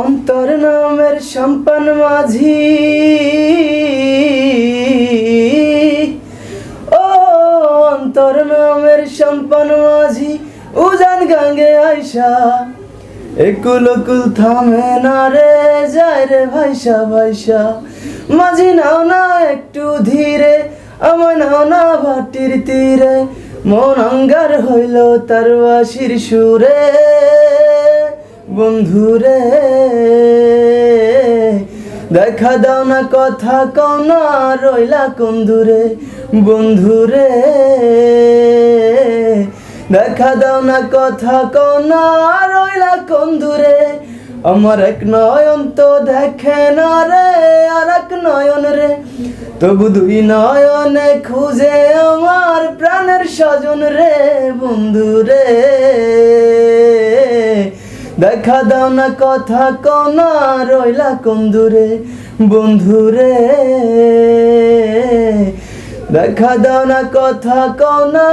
অন্তর নামের সম্পান মাঝি। ও অন্তর নামের সম্পান মাঝি, উজান গাঙ্গে আইসা। একুল কুল থামে না রে, যায় রে ভাইসা ভাইসা। মাঝি নাও না একটু ধীরে আমার নাও না ভাটির তীরে। মন অঙ্গার হইল তার বাসির সুরে। বন্ধুরে, দেখা দাও না কথা কও না রইলা কোন বন্ধুরে, দেখা দাও না কথা কও না রইলা কোন আমার এক নয়ন তো দেখে না রে, আর এক নয়ন রে। তবু দুই নয়নে খুঁজে আমার প্রাণের স্বজন রে বন্ধু রে দেখা দাও না কথা কনা রইলা কোন দূরে? বন্ধুরে। দেখা দাও না কথা কনা